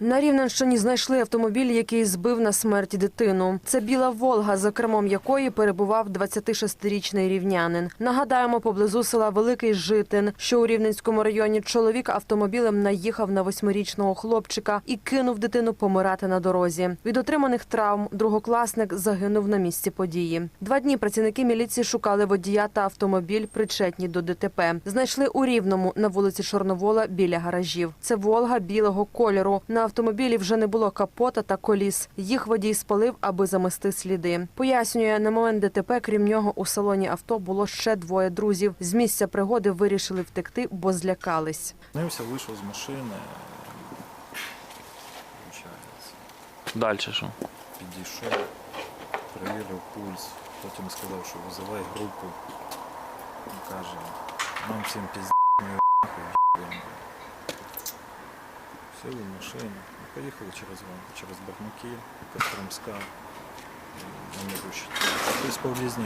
На Рівненщині знайшли автомобіль, який збив на смерть дитину. Це біла Волга, за кермом якої перебував 26-річний рівнянин. Нагадаємо, поблизу села Великий Житин, що у Рівненському районі чоловік автомобілем наїхав на восьмирічного хлопчика і кинув дитину помирати на дорозі. Від отриманих травм другокласник загинув на місці події. Два дні працівники міліції шукали водія та автомобіль, причетні до ДТП. Знайшли у Рівному на вулиці Чорновола біля гаражів. Це Волга білого кольору. На автомобілі вже не було капота та коліс. Їх водій спалив, аби замести сліди. Пояснює, на момент ДТП, крім нього, у салоні авто було ще двоє друзів. З місця пригоди вирішили втекти, бо злякались. Зупинився, вийшов з машини. Далі що? Підійшов, перевірив пульс, потім сказав, що визивай групу. Каже, нам всім пізді, ми нахуй їбемо». Сіли в машину, поїхали через, Ван- через Бахмаки, Костромська, на Мирущині. Тобто по в'їзній.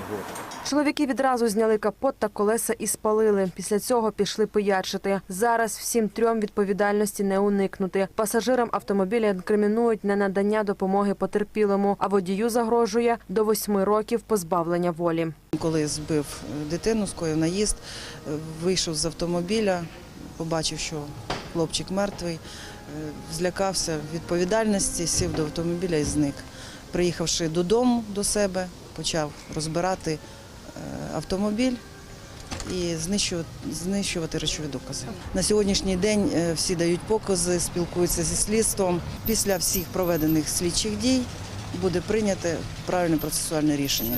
Чоловіки відразу зняли капот та колеса і спалили. Після цього пішли пиячити. Зараз всім трьом відповідальності не уникнути. Пасажирам автомобіля інкримінують ненадання допомоги потерпілому, а водію загрожує до восьми років позбавлення волі. Коли збив дитину, скоїв наїзд, вийшов з автомобіля, побачив, що хлопчик мертвий, е, злякався відповідальності, сів до автомобіля і зник. Приїхавши додому до себе, почав розбирати е, автомобіль і знищувати, знищувати речові докази. На сьогоднішній день е, всі дають покази, спілкуються зі слідством. Після всіх проведених слідчих дій буде прийнято правильне процесуальне рішення.